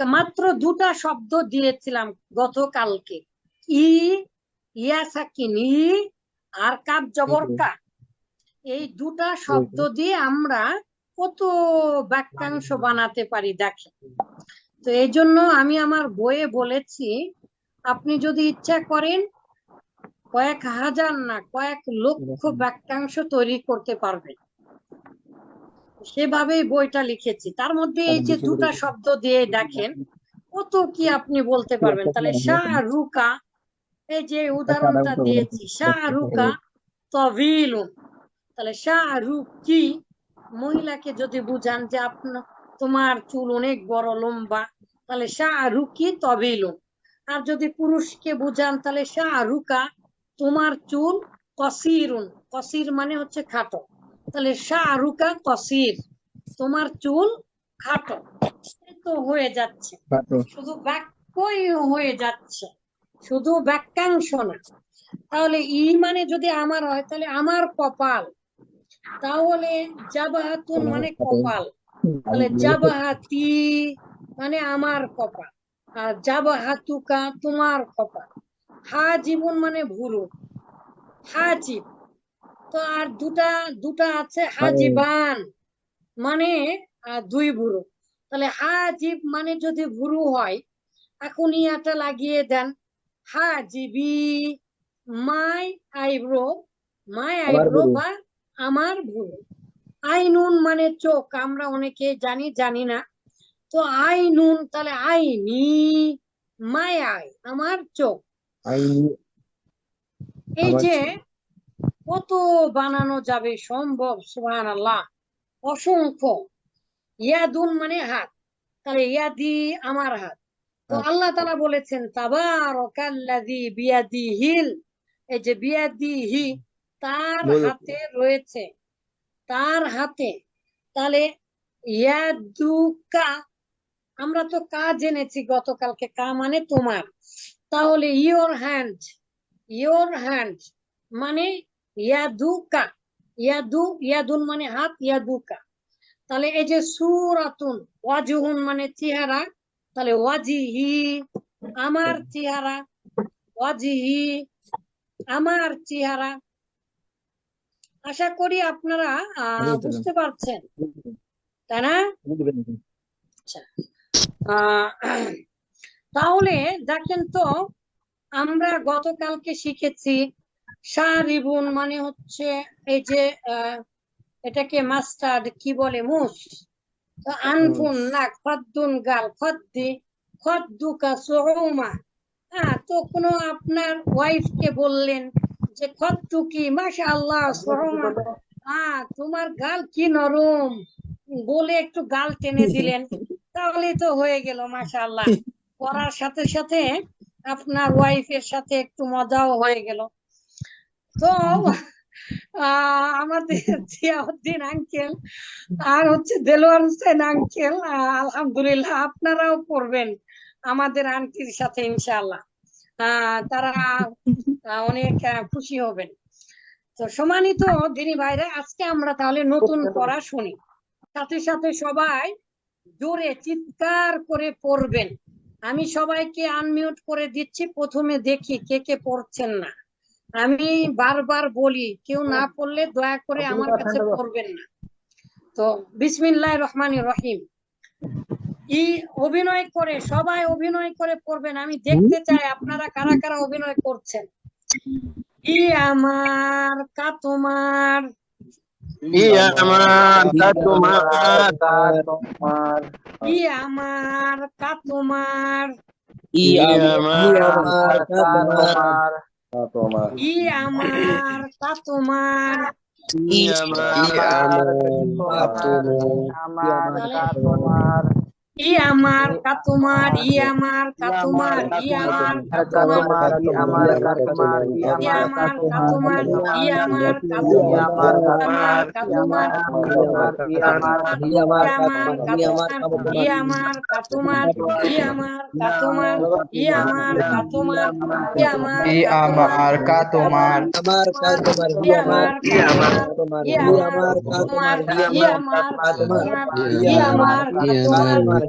মাত্র দুটা শব্দ দিয়েছিলাম গতকালকে। ই ইয়া সাকিন ই আর কাপ জবর কা এই দুটা শব্দ দিয়ে আমরা কত বাক্যাংশ বানাতে পারি দেখে তো এই জন্য আমি আমার বইয়ে বলেছি আপনি যদি ইচ্ছা করেন কয়েক হাজার না কয়েক লক্ষ বাক্যাংশ তৈরি করতে পারবেন। সেভাবেই বইটা লিখেছি। তার মধ্যে এই যে দুটা শব্দ দিয়ে দেখেন কত কি আপনি বলতে পারবেন? তাহলে শাহরুকা এই যে উদাহরণটা দিয়েছি শাহরুকা তভিলুন তাহলে শাহরুখ কি? মহিলাকে যদি বুঝান যে আপনার তোমার চুল অনেক বড় লম্বা তাহলে শাহরুকি তভিলুন আর যদি পুরুষকে বুঝান তাহলে শাহরুকা তোমার চুল কসিরুন। কসির মানে হচ্ছে খাটো। তাহলে শাহরুকা কসির তোমার চুল খাটো। তো হয়ে যাচ্ছে। শুধু বাক্যই হয়ে যাচ্ছে। শুধু বাক্যাংশ না। তাহলে ই মানে যদি আমার হয় তাহলে আমার কপাল। তাহলে জাবাহাতুন মানে কপাল। তাহলে জাবাহাতি মানে আমার কপাল। আর জাবাহাতুকা তোমার কপাল। হা জীবন মানে ভুরু। হাজিব। তো আর দুটা দুটা আছে হাজিবান মানে দুই ভুরু। তাহলে হাজিব মানে যদি ভুরু হয় এখন ইয়াটা লাগিয়ে দেন। হাজিবি মাই আইব্রো মাই আইব্রো বা আমার ভুরু। আইনুন মানে চোখ আমরা অনেকে জানি জানি না। তো আইনুন তাহলে আইনি মাই আই আমার চোখ। এই যে কত বানানো যাবে সম্ভব? সুবহান আল্লাহ অসংখ্য। ইয়াদুন মানে হাত। তাহলে ইয়াদি আমার হাত। তো আল্লাহ তাআলা বলেছেন তাবারাকাল্লাযী বিয়াদিহিল। এই যে বিয়াদিহি তার হাতে রয়েছে। তার হাতে। তাহলে ইয়াদুকা আমরা তো কা জেনেছি গতকালকে কা মানে তোমার। তাহলে ইওর হ্যান্ড ইওর হ্যান্ড মানে ইয়াদুকা ইয়াদু ইয়াদুন মানে হাত ইয়াদুকা। তাহলে এই যে সুরাতুন ওয়াজুহুন মানে চেহারা তাহলে ওয়াজিহি আমার চেহারা ওয়াজিহি আমার চেহারা। আশা করি আপনারা আহ, বুঝতে পারছেন। তাই না? আহ, তাহলে দেখেন তো আমরা গতকালকে শিখেছি শাহরিবুন মানে হচ্ছে এই যে এটাকে মাস্টার্ড কি বলে মুস। তো আনফুন নাক খদ্দুন গাল খদ্দি। খদ্দুকা সুউমা। হ্যাঁ তো কোনো আপনার ওয়াইফকে বললেন যে খদ্দু কি? মাশা আল্লাহ সুউমা। হ্যাঁ তোমার গাল কি নরম? বলে একটু গাল টেনে দিলেন। তাহলেই তো হয়ে গেল মাশাআল্লাহ। পড়ার সাথে সাথে আপনার ওয়াইফের সাথে একটু মজাও হয়ে গেল। তো আহ, আমাদের জিয়াউদ্দিন আঙ্কেল আর হচ্ছে দেলোয়ার হোসেন আঙ্কেল আলহামদুলিল্লাহ আপনারাও পড়বেন আমাদের আন্টির সাথে ইনশাআল্লাহ। আহ, তারা অনেক খুশি হবেন। তো সম্মানিত দিনী ভাইরা আজকে আমরা তাহলে নতুন পড়া শুনি। সাথে সাথে সবাই জোরে চিৎকার করে পড়বেন। আমি সবাইকে আনমিউট করে দিচ্ছি প্রথমে দেখি কে কে পড়ছেন না। আমি বারবার বলি কেউ না পড়লে দয়া করে আমার কাছে পড়বেন না। তো বিসমিল্লাহ রহমান রহিম। ই অভিনয় করে সবাই অভিনয় করে পড়বেন। আমি দেখতে চাই আপনারা কারা কারা অভিনয় করছেন। ই আমার কা তোমার। ই আমার তা তোমার ই আমার কা তোমার ই আমার তোমার। ই আমার কা তোমার। ই আমার কা তোমার। ই আমার কা তোমার ই আমার কা তোমার ই আমার কা তোমার ই আমার কা তোমার ই আমার কা তোমার ই আমার ই আমার কা তোমার ই আমার কা তোমার ই আমার কা তোমার ই আমার ই আমার কা তোমার আমার কাজ তোমার ই আমার ই আমার তোমার ই ই আমার আমার কাজ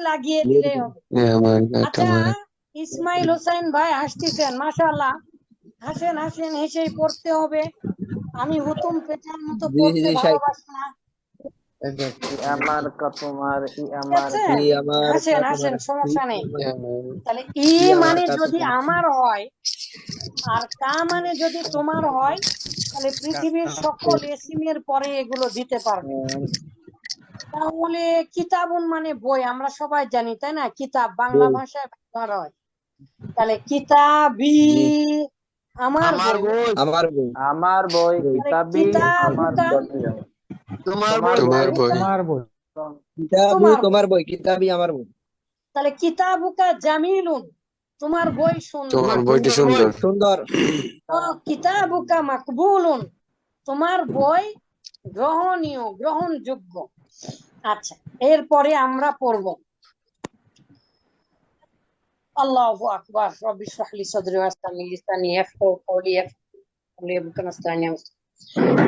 লাগিয়ে দিলে ইসমাইল হোসেন ভাই আসতেছেন মাশাআল্লাহ। হাসেন হাসেন হেসেই পড়তে হবে। আমি হুতুম পেটার মতো পড়তে ভালোবাসি না। আমার তোমার ই আমার ই আমার হাসেন কাতুমার, সমস্যা নেই তাহলে ই মানে যদি আমার হয় আর কা মানে যদি তোমার হয় তাহলে পৃথিবীর সকল এসিমের পরে এগুলো দিতে পারবে তাহলে কিতাবুন মানে বই আমরা সবাই জানি তাই না কিতাব বাংলা ভাষায় ব্যবহার হয় তাহলে কিতাবি আমার আমার বই আমার বই আমার বই কিতাব আমার বই তোমার বই তোমার বই তোমার বই কিতাবু তোমার বই কিতাবি আমার বই তাহলে কিতাবুকা জামিলুন তোমার বই সুন্দর তোমার বইটি সুন্দর সুন্দর কিতাবুকা মাকবুলুন তোমার বই গ্রহণীয় গ্রহণযোগ্য আচ্ছা এরপরে আমরা পড়ব আল্লাহু আকবার রব্বি ইশরাহ লি সাদরি লি লিসানি ইয়াফকাহু কওলি ইয়াফকাহু লি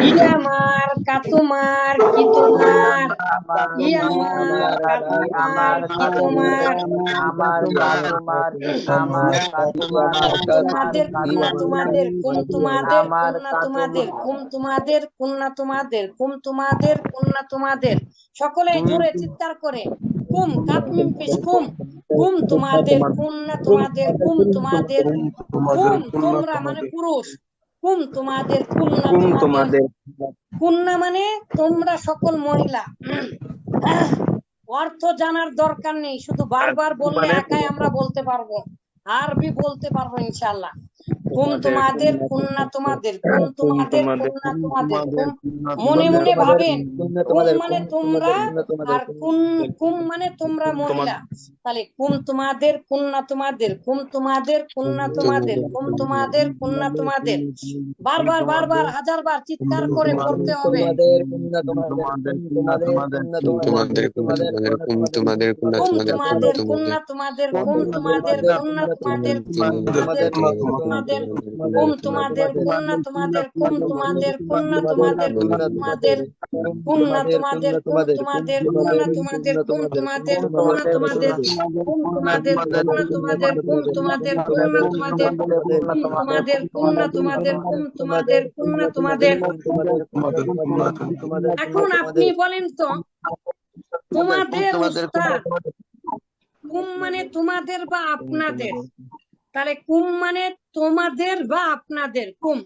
কি তোমার ইয়ামার কাতুমার কি তোমার আমার তোমার আমার তোমাদের কুন্না তোমাদের কুম তোমাদের কুন্না তোমাদের কুম তোমাদের কুন্না তোমাদের কুম তোমাদের কুন্না তোমাদের সকলে জোরে চিৎকার করে, কুম কাতমিম পেশ কুম কুম তোমাদের কুন্না তোমাদের, কুম তোমাদের, কুম তোমরা মানে পুরুষ। কুম তোমাদের কুন্না তোমাদের কুন্না মানে তোমরা সকল মহিলা। অর্থ জানার দরকার নেই শুধু বারবার বললে একাই আমরা বলতে পারব আরবি বলতে পারব ইনশাআল্লাহ। কুম তোমাদের কুন্না তোমাদের কুম তোমাদের কুন্না তোমাদের মনে মনে ভাবেন কুম মানে তোমরা আর কুম কুম মানে তোমরা মহিলা। তাহলে কুম তোমাদের কুন্না তোমাদের কুম তোমাদের কুন্না তোমাদের কুম তোমাদের কুন্না তোমাদের বারবার বারবার হাজার বার চিৎকার করে পড়তে হবে তোমাদের তোমাদের তোমাদের কুন্না তোমাদের তোমাদের কুম তোমাদের কুম তোমাদের কুম কুম তোমাদের তোমাদের কুম তোমাদের তোমাদের কুন্না তোমাদের কুম তোমাদের কুন্না তোমাদের কুম তোমাদের কুন্না তোমাদের কুম তোমাদের কুন্না তোমাদের কুম তোমাদের কুন্না তোমাদের কুম তোমাদের কুম তোমাদের কুন্না তোমাদের কুম তোমাদের তোমাদের কুম তোমাদের কুন্না তোমাদের কুম তোমাদের তোমাদের এখন আপনি বলেন তো তোমাদের উস্তাদ কুম মানে তোমাদের বা আপনাদের তাহলে কুম মানে তোমাদের বা আপনাদের কুম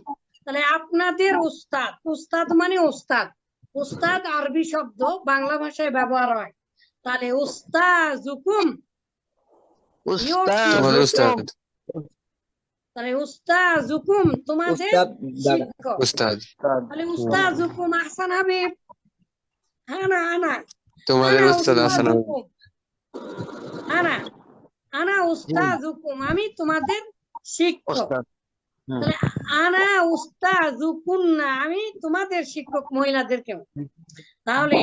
তাহলে আপনাদের উস্তাদ উস্তাদ মানে উস্তাদ উস্তাদ আরবি শব্দ বাংলা ভাষায় ব্যবহার হয় তাহলে উস্তাজুকুম। উস্তাদ তাহলে উস্তাজুকুম তোমাদের শিক্ষক। উস্তাদ তাহলে উস্তাজুকুম আহসান হাবিব। আনা আনা তোমাদের উস্তাদ আসান উস্তাজুকুম। আনা আনা উস্তাজুকুম। আমি তোমাদের শিক্ষক। তাহলে আনা উস্তাজুকুন্না। আমি তোমাদের শিক্ষক মহিলাদেরকে তাহলে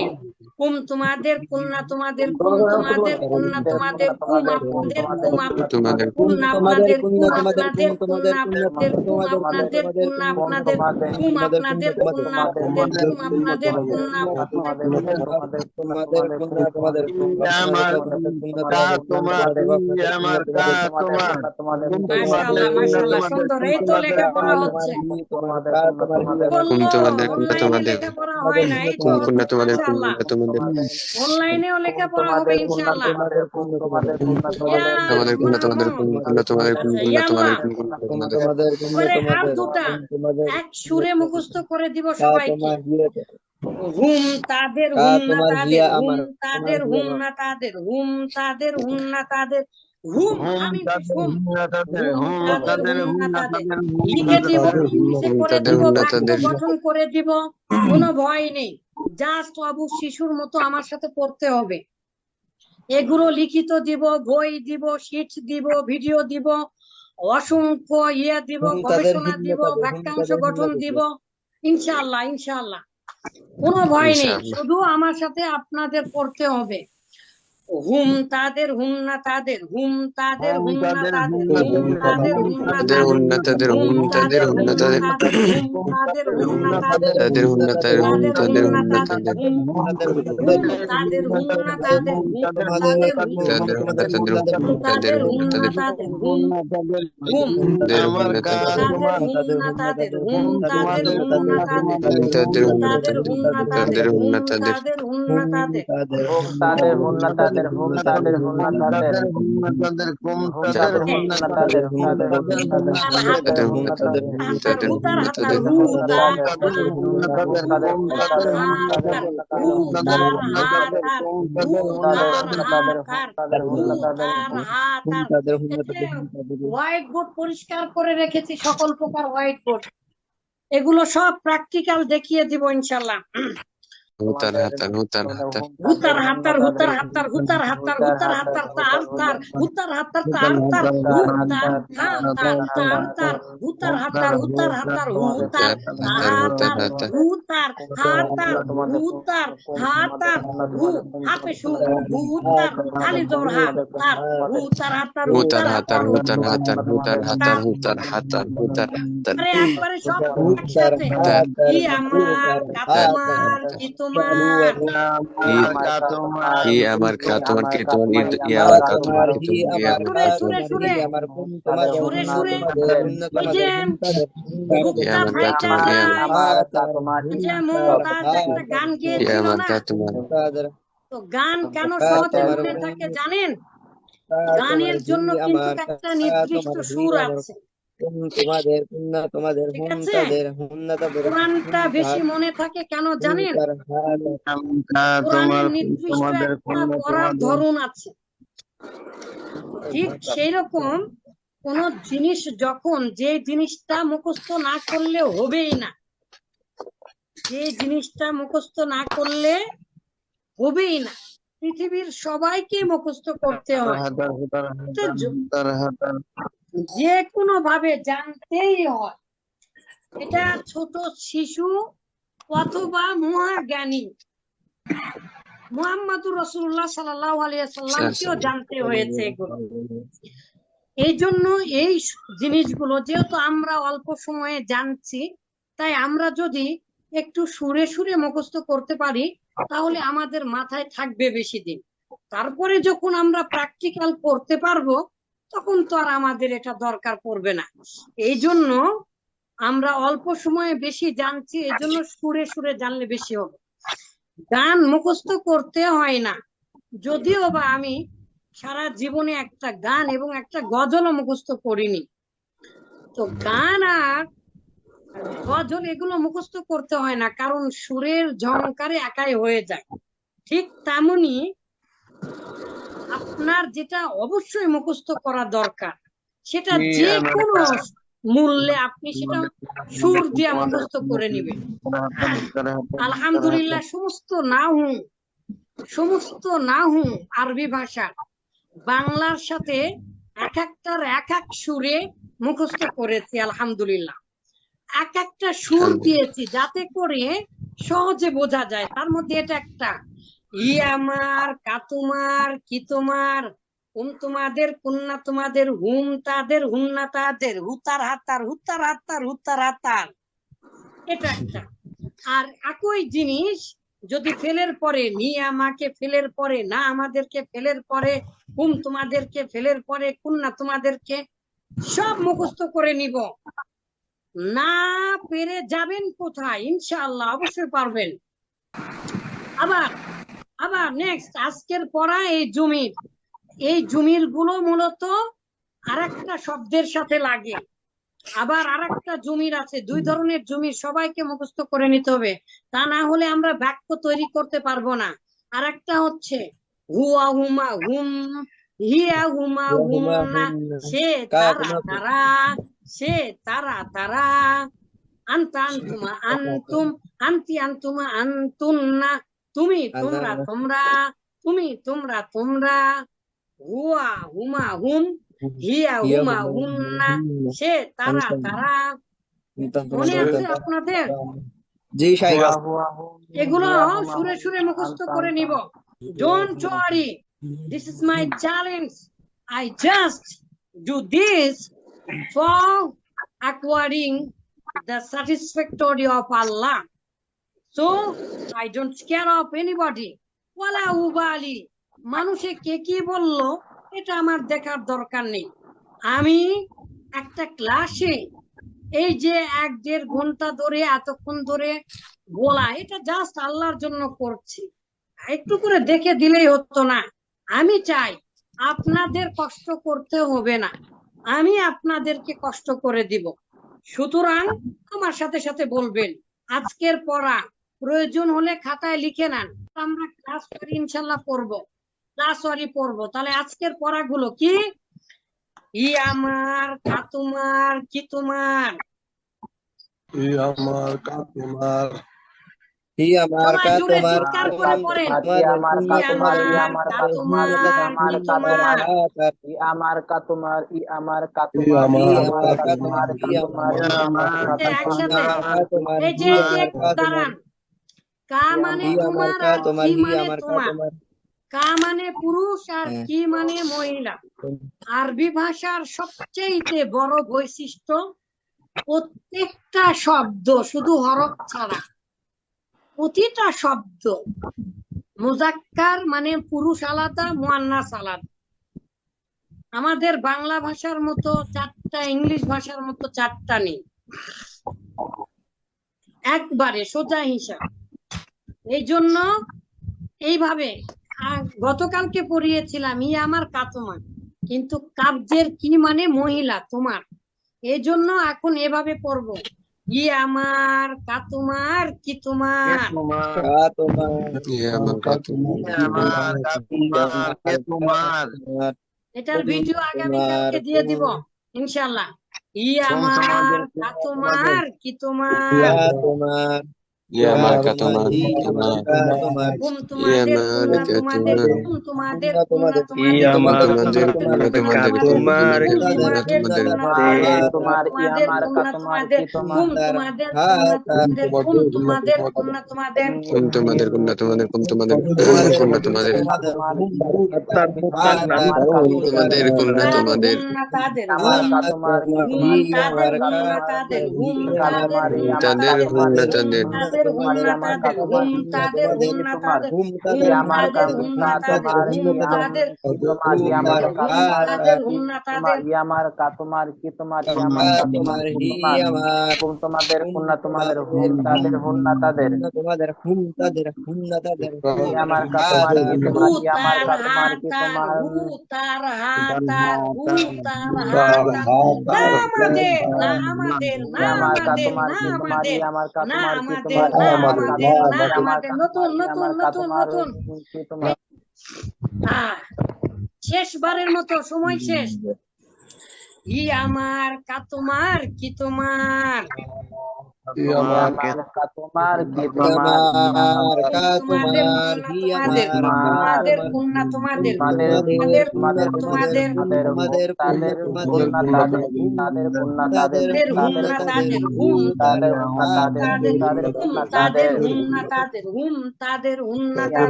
কুম তোমাদের কুন্না তোমাদের কুম তোমাদের কুন্না তোমাদের কুম আপনাদের কুম আপনাদের তোমাদের কুম আপনাদের কুম তোমাদের, আপনাদের কুম আপনাদের কুম তোমাদের, আপনাদের কুম আপনাদের কুম আপনাদের কুম আপনাদের কুম আপনাদের কুম আপনাদের কুম আপনাদের তোমাদের কুন্না তোমাদের আমার কা তোমার ই আমার কা তোমার মাশাআল্লাহ মাশাআল্লাহ সুন্দর এই তো লেখাপড়া হচ্ছে কুম তোমাদের কুম তোমাদের লেখাপড়া তোমাদের তোমাদের অনলাইনেও লেখাপড়া হবে ইনশাআল্লাহ। তোমাদের কুন্না তোমাদের কুন্না তোমাদের কুন্না তোমাদের কুন্না এক সুরে মুখস্থ করে দিব সবাইকে। হুম তাদের হুম না তাদের হুম তাদের হুম না তাদের হুম তাদের হুম না তাদের। হুম আমি হুম লিখে দিব হুম, করে তাদের দিব হুম না বাক্য গঠন করে দিব। কোনো ভয় নেই। জাস্ট অবু শিশুর মতো আমার সাথে পড়তে হবে। এগুলো লিখিত দিব বই দিব শিট দিব ভিডিও দিব অসংখ্য ইয়ে দিব গবেষণা দিব বাক্যাংশ গঠন দিব। ইনশাআল্লাহ ইনশাআল্লাহ। কোনো ভয় নেই। শুধু আমার সাথে আপনাদের পড়তে হবে। হুম তাদের হুম না তাদের হুম তাদের হুম হুম না তাদের, তাদের হুম হুম তাদের, তাদের হুম না তাদের হুন না তাদের হুন হুম তাদের হুন না তাদের হুম তাদের হুম না তাদের তাদের হুন না তাদের হুন তাদের হুন না তাদের হুম তাদের হুম না তাদের হুম তাদের হুম তাদের হুন না তাদের হুন তাদের হুন না তাদের হুম হুম তাদের তাদের তাদের হুম তাদের হুম তাদের হুম তাদের তাদের তাদের হুম তাদের তাদের হুম তাদের তাদের হুম তাদের হুম তাদের তাদের হুম তাদের হুম হুম হুম হুম হুম হুম হুম তাদের হোয়াইট বোর্ড পরিষ্কার করে রেখেছি সকল প্রকার হোয়াইট বোর্ড এগুলো সব প্র্যাকটিক্যাল দেখিয়ে দিব ইনশাল্লাহ হুতার হাতার হুতার হাতার হুতার হাতার হুতার হাতার হুতার হাতার হুতার হাতার তার তার হুতার হাতার তার তার হুতার হা তার তার তার হুতার হাতার হুতার হাতার হুতার হাতার হুতার হাতার হুতার হাতার হু হাতে সু হুতার খালি জোর হাত তার হুতার হাতার হুতার হাতার হুতার হাতার হুতার হাতার হুতার হাতার হুতার হাতার আরে একবারে সব একসাথে কি আমার কাতমার কি তোমার ই আমার কা তোমার কি তোমার ই ই আমার কা তোমার কি হি তোমার ই আমার আমার কা কা তোমার তোমার হি আমার কুম তোমাদের সুরে সুরে। তোমাদের হুন না ওই যে তোমাদের ই আমার কা ফাইটা তোমার ই যায় আমার ওই যে মমতাজ একটা গান ই গেয়েছিল আমার না কা তোমার তো গান কেন সহজে তোমার মনে থাকে জানেন? কা গানের তোমার জন্য কিন্তু আমার একটা কা নির্দিষ্ট তোমার সুর আমার আছে। তোমাদের তোমাদের ঠিক হুন আছে? তাদের হুন না তাদের কোরআনটা বেশি মনে থাকে কেন জানেন? নির্দিষ্ট একটা পড়ার ধরন আছে। ঠিক সেই রকম কোন জিনিস যখন যে জিনিসটা মুখস্থ না করলে হবেই না। যে জিনিসটা মুখস্থ না করলে হবেই না। পৃথিবীর সবাইকে মুখস্থ করতে হয়। যে কোনো ভাবে জানতেই হয়। এটা ছোট শিশু অথবা মহাজ্ঞানী। মুহাম্মাদুর রসুল্লাহ সাল্লাহ আলিয়াল্লামকেও জানতে হয়েছে এগুলো। এই জন্য এই জিনিসগুলো যেহেতু আমরা অল্প সময়ে জানছি তাই আমরা যদি একটু সুরে সুরে মুখস্থ করতে পারি তাহলে আমাদের মাথায় থাকবে বেশি দিন। তারপরে যখন আমরা প্র্যাকটিক্যাল করতে পারব তখন তো আর আমাদের এটা দরকার পড়বে না। এই জন্য আমরা অল্প সময়ে বেশি জানছি এই জন্য সুরে সুরে জানলে বেশি হবে। গান মুখস্থ করতে হয় না। যদিও বা আমি সারা জীবনে একটা গান এবং একটা গজলও মুখস্থ করিনি। তো গান আর গজল এগুলো মুখস্থ করতে হয় না, কারণ সুরের ঝংকারে একাই হয়ে যায়। ঠিক তেমনি আপনার যেটা অবশ্যই মুখস্থ করা দরকার সেটা যে কোনো মূল্যে আপনি সেটা সুর দিয়ে মুখস্থ করে নেবেন। আলহামদুলিল্লাহ সমস্ত নাহু সমস্ত নাহু আরবি ভাষা বাংলার সাথে এক একটার এক এক সুরে মুখস্থ করেছি আলহামদুলিল্লাহ। এক একটা সুর দিয়েছি যাতে করে সহজে বোঝা যায়। তার মধ্যে এটা একটা। ই আমার, কা তোমার, কি তোমার? হুম তোমাদের, কুন্না তোমাদের, হুম তাদের, হুন্না তাদের, হুতার হাতার হুতার হাতার হুতার হাতার। এটা একটা। আর একই জিনিস, যদি ফেলের পরে নি আমাকে ফেলের পরে, না আমাদেরকে ফেলের পরে, হুম তোমাদেরকে ফেলের পরে, কুন্না তোমাদেরকে সব মুখস্থ করে নিব। না পেরে যাবেন কোথায়? ইনশাআল্লাহ, অবশ্যই পারবেন। আবার আবার নেক্সট আজকের পড়া এই জমির। এই জমিরগুলো মূলত আরেকটা শব্দের সাথে লাগে। আবার আরেকটা জমির আছে দুই ধরনের জমির সবাইকে মুখস্থ করে নিতে হবে। তা না হলে আমরা বাক্য তৈরি করতে পারব না। আরেকটা হচ্ছে হুয়া হুমা হুম হিয়া হুমা হুম না সে তারা তারা সে তারা তারা। আন্তা আন্তুমা আন্তুম আন্তি আন্তুমা আন্তুন্না তুমি তোমরা তোমরা তুমি তোমরা তোমরা হুয়া হুমা হুম হিয়া হুমা হুন্না সে তারা তারা। মনে আছে আপনাদের? জি এগুলো সুরে সুরে মুখস্থ করে নিব। Don't worry This is my challenge. I just do this for acquiring the satisfactory of Allah. So, I don't scare of anybody. ওয়ালা উবালি। মানুষে কে কি বলল, এটা আমার দেখার দরকার নেই। আমি একটা ক্লাসে এই যে এক দেড় ঘণ্টা ধরে, এতক্ষণ ধরে বলা, এটা জাস্ট আল্লাহর জন্য করছি। একটু করে দেখে দিলেই হতো না। আমি চাই আপনাদের কষ্ট করতে হবে না। আমি আপনাদেরকে কষ্ট করে দিব। সুতরাং আমার সাথে সাথে বলবেন, আজকের পড়া প্রয়োজন হলে খাতায় লিখে নেন আমরা ক্লাস করি ইনশাল্লাহ পড়ব ক্লাস ওয়ারি পড়ব তাহলে আজকের পড়াগুলো কি ই আমার কা তোমার কি তোমার ই আমার কা তোমার হি আমার কা ই আমার কা তোমার ই আমার কা তোমার ই আমার কা তোমার ই আমার কা তোমার ই আমার কা তোমার ই আমার কা তোমার এই যে এই যে একটু দাঁড়ান কা মানে তোমার আর কি মানে তোমার? তোমার কা মানে পুরুষ আর হ্যাঁ। কি মানে মহিলা। আরবি ভাষার সবচেয়ে বড় বৈশিষ্ট্য প্রত্যেকটা শব্দ শুধু হরফ ছাড়া। প্রতিটা শব্দ মুজাক্কার মানে পুরুষ আলাদা মুয়ান্নাস আলাদা। আমাদের বাংলা ভাষার মতো চারটা ইংলিশ ভাষার মতো চারটা নেই। একবারে সোজা হিসাব। এই জন্য এইভাবে গতকালকে পড়িয়েছিলাম ই আমার কাতমা কিন্তু কাব্যের কি মানে? মহিলা তোমার। এই জন্য এখন এভাবে পড়ব। ই আমার কাতুমার কি তোমার? এটার ভিডিও আগামীকালকে দিয়ে দিব ইনশাল্লাহ ই আমার কাতুমার কি তোমার। কা তোমার ইয়ে আমার কা তোমার হি কি আমার তোমার কা তোমার ঘুম ইয়ে তোমাদের ঘুম ঘুম ঘুম ঘুম ঘুম ঘুম তাদের ঘুম না তাদের ঘুম তাদের ঘুম না তাদের ঘুম তাদের ঘুম না তাদের ঘুম ঘুম তাদের তাদের ঘুম না তাদের ই ঘুম আমার তাদের তোমার ই আমার কা তোমার ঘুম কা তোমার কি তোমার হি আমার হুম তোমাদের হুন না তোমাদের হুম তাদের হুন না তাদের তোমাদের হুম তাদের হুম না তাদের ই আমার কা তোমার কি তোমার ই আমার তার কা তোমার কি তোমার হু তার হাতার তার হাতার না আমাদের না আমাদের না আমাদের না আমাদের না আমাদের না কা আমাদের না আমাদের নতুন নতুন নতুন নতুন। শেষবারের মতো সময় শেষ। ই আমার কা তোমার কি তোমার? তোমার তোমার ই আমার কা তোমাদের তোমার হি তোমাদের আমার তোমাদের গুণনা তোমাদের তোমাদের তোমাদের তোমাদের তোমাদের তোমাদের তাদের তাদের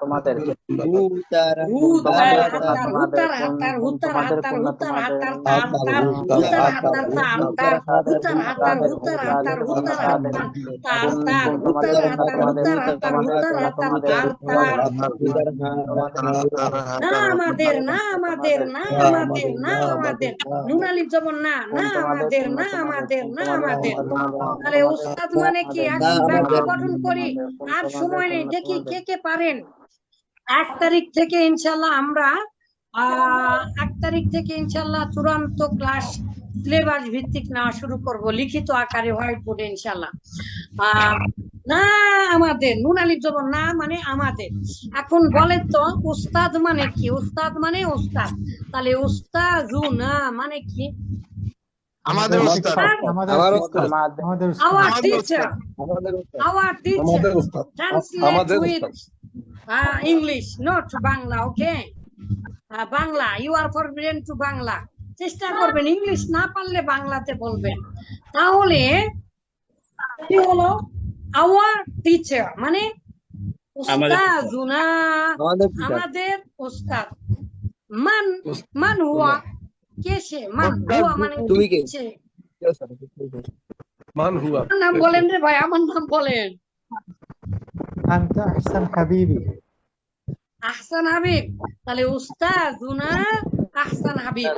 তোমাদের আমাদের না আমাদের না আমাদের না আমাদের নুনালি জবন না না আমাদের না আমাদের না আমাদের তাহলে উস্তাদ মানে কি এখন বাক্য গঠন করি আর সময় নেই দেখি কে কে পারেন এক তারিখ থেকে ইনশাল্লাহ আমরা আহ এক তারিখ থেকে ইনশাল্লাহ চূড়ান্ত ক্লাস সিলেবাস ভিত্তিক নেওয়া শুরু করব লিখিত আকারে হোয়াইট বোর্ডে ইনশাল্লাহ আহ না আমাদের নুনালি জবন না মানে আমাদের। এখন বলেন তো উস্তাদ মানে কি? উস্তাদ মানে উস্তাদ। তাহলে উস্তাজু না মানে কি? আমাদের উস্তাদ। আমার উস্তাদ। আমাদের আমাদের উস্তাদ। আমাদের উস্তাদ। আমাদের উস্তাদ। Uh, English, not Bangla, okay? Uh, Bangla, you are forbidden to Bangla. চেষ্টা করবেন ইংলিশ না পারলে বাংলাতে বলবেন। তাহলে কি হলো? আওয়ার টিচার মানে উস্তাজুনা আমাদের উস্তাদ মান মান হুয়া। কে সে? মান হুয়া মানে তুমি কে? মান হুয়া। নাম বলেন রে ভাই আমার নাম বলেন। انت احسن حبيبي. احسن حبيب. তাহলে উস্তাদ উনা احسن حبيب.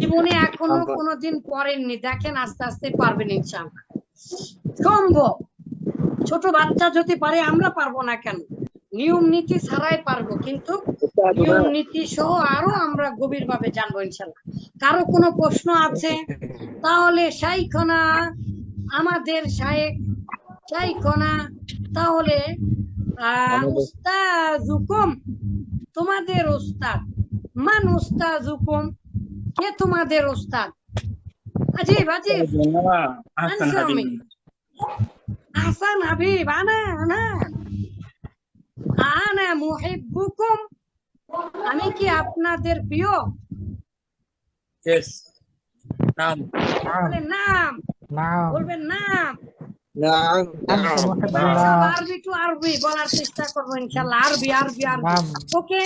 জীবনে এখনও কোনোদিন পড়েননি দেখেন আস্তে আস্তে পারবেন ইনশাআল্লাহ। কমবো ছোট বাচ্চা যদি পারে আমরা পারব না কেন? নিয়ম নীতি ছাড়াই পারব কিন্তু নিয়ম নীতি সহ আরও আমরা গভীর ভাবে জানব ইনশাল্লাহ কারও কোনো প্রশ্ন আছে? তাহলে শাইখনা আমাদের শায়েক শাইখনা তাহলে উস্তাজুকুম তোমাদের উস্তাদ। মান কে তোমাদের আজিব আজিব। হাবিব। আনা আনা। আনা আমি কি আপনাদের প্রিয়? নাম। বলবেন নাম। আচ্ছা, আচ্ছা, আরবি একটু আরবি বলার চেষ্টা করব ইনশাল্লাহ। আরবি আরবি আরবি। ওকে।